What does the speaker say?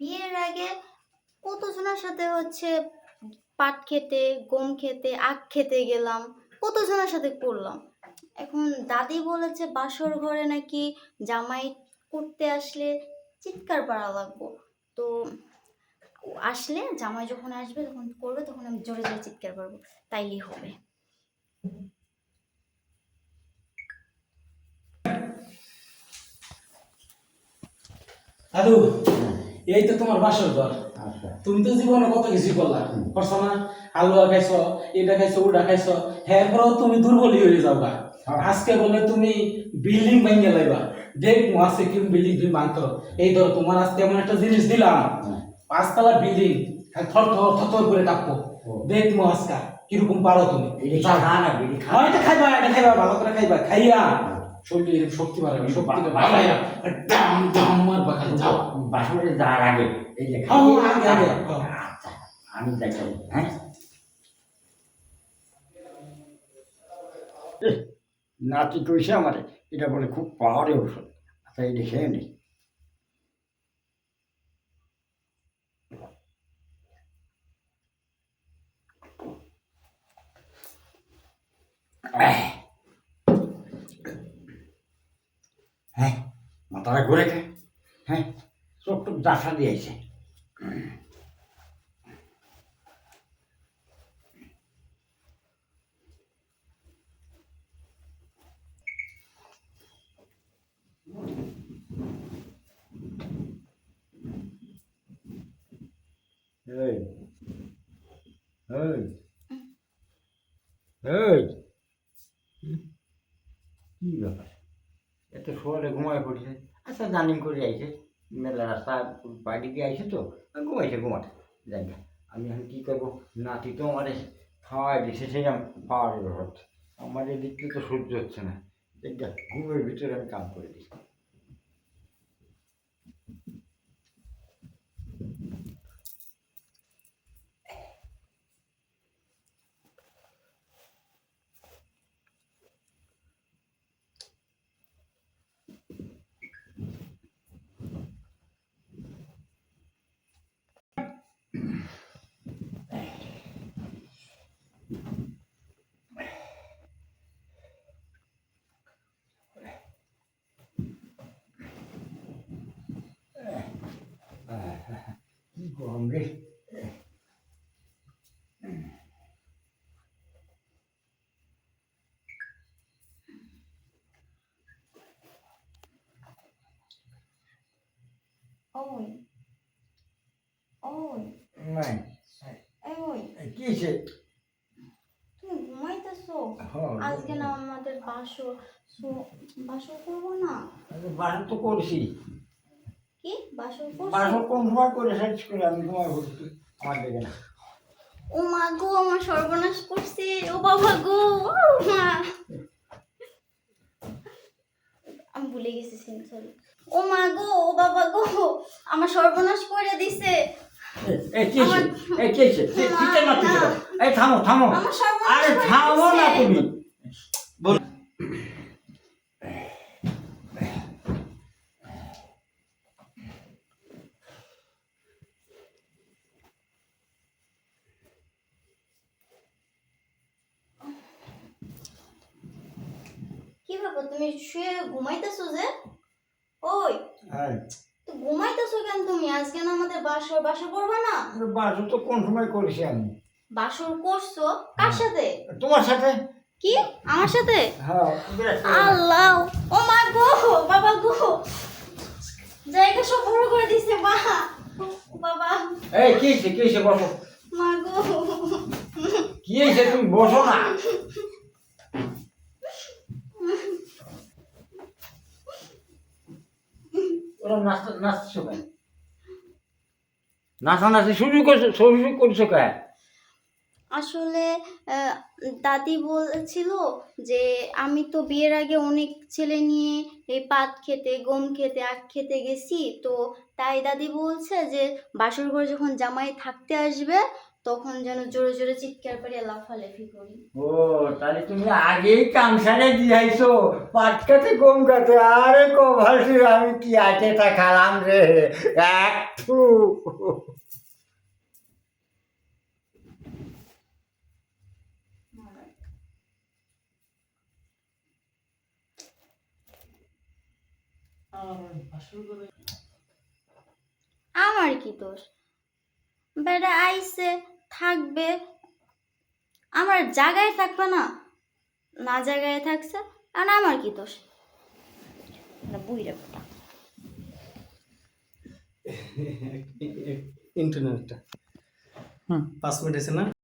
বিয়ের আগে কতজনের সাথে হচ্ছে পাট খেতে, গম খেতে, আখ খেতে গেলাম কতজনের সাথে করলাম? এখন দাদি বলেছে বাসর ঘরে নাকি জামাই করতে আসলে চিৎকার পাড়া লাগবো। তো আসলে জামাই যখন আসবে তখন করবে, তখন আমি জোরে জোরে চিৎকার করব। তাইলেই হবে। দাদু এই তো তোমার বাসর ঘর। আচ্ছা। তুমি তো জীবনে কত কিছু করলা। করছ না? হালুয়া খাইছো এটা খাইছো ওটা খাইছো। হ্যাঁ পরেও তুমি দুর্বলই হয়ে যাবা হ্যাঁ। আজকে বলে তুমি বিল্ডিং ভেঙে লাইবা। দেখ কি বিল্ডিং তুমি ভাঙতো এই ধরো তোমার আজকে এমন একটা জিনিস দিলাম। পাঁচতলা বিল্ডিং থর থর থর করে কাঁপবো। ও। দেখ আজকা কীরকম পারো তুমি। হ্যাঁ, খাইবা এটা খাইবা ভালো করে খাইবা। খাইয়া। শরীরে এরকম শক্তি বাড়াবে শক্তি বা- বাড়াইয়া ডাম ডাম মারবা খালি যাও। যাওয়ার আগে। এই যে হ্যাঁ, আগে, আগে, হ্যাঁ। আচ্ছা আমি চলো, হ্যাঁ? নাতি কইছে আমার এটা বলে খুব পাওয়ারে ওষুধ আচ্ছা এটা খেয়ে নেই হ্যাঁ মাথাটা ঘুরে খা হ্যাঁ চোখ টোক দাসা দিয়েছে কি ব্যাপার? এত শোয়ালে ঘুমায় পড়ছে? আচ্ছা জানিম করে আইছে। মেলা রাস্তা, বাড়ি দিয়ে আইছে তো, ঘুমাইছে, ঘুমাতে। যাই আমি এখন কী করব? নাতি তো আমার খাওয়াই দিছে, সেই পাওয়ার আমার এদিক তো সহ্য হচ্ছে না। ঘুমের ভিতরে আমি কাম করে দিই কি গরম রে ওই ওই নাই এই ওই কি হয়েছে তুমি ঘুমাইতেছো? হ্যাঁ, আজকে না আমাদের বাসর সো- বাসর করব না? বাসন তো করছি। কি? করছ? বাসন কোন সময় করে শেষ করে আমি পড়ছি? আমার দেখে না ও মা গো আমার সর্বনাশ করছে। ও বাবা গো মা। আমি ভুলে গেছি ও মা গো ও বাবা গো আমার সর্বনাশ করে দিছে। এই থামো থামো আরে থামো না। তুমি কি ব্যাপার তুমি শুয়ে ঘুমাইতেছো যে ওই হ্যাঁ ঘুমাইতেছো কেন তুমি? আজকে না আমাদের বাসর বাসর করবে না? বাসন তো কোন সময় করেছি আমি? বাসর করছ? কার সাথে? তোমার সাথে? কি? আমার সাথে? হ্যাঁ। আল্লাহ! ও মা গো! বাবা গো! জায়গা সব বড় করে দিছে মা। বাবা। এই কি হয়েছে কি হয়েছে বসো। মা গো। কি হয়েছে তুমি বসো না। ওরা নাচতে শুরু করছ শুরু করছ কেন? আসলে দাদি বলছিল যে আমি তো বিয়ের আগে অনেক ছেলে নিয়ে এই পাট খেতে, গম খেতে, আখ খেতে গেছি। তো তাই দাদি বলছে যে বাসর ঘরে যখন জামাই থাকতে আসবে তখন যেন জোরে জোরে চিৎকার করে লাফালাফি করি ও তাহলে তুমি আগেই কাম সারে দিয়েছ পাট কাতে কাতে আরে কভাসি আমি কি আছে তা খালাম রে? একটু আমার কি দোষ? বেটা আইসে থাকবে। আমার জায়গায় থাকবে না না জায়গায় থাকছে আর আমার কি দোষ? বুইরে বেটা ইন্টারনেটটা। হুম। পাঁচ মিনিট আছে না?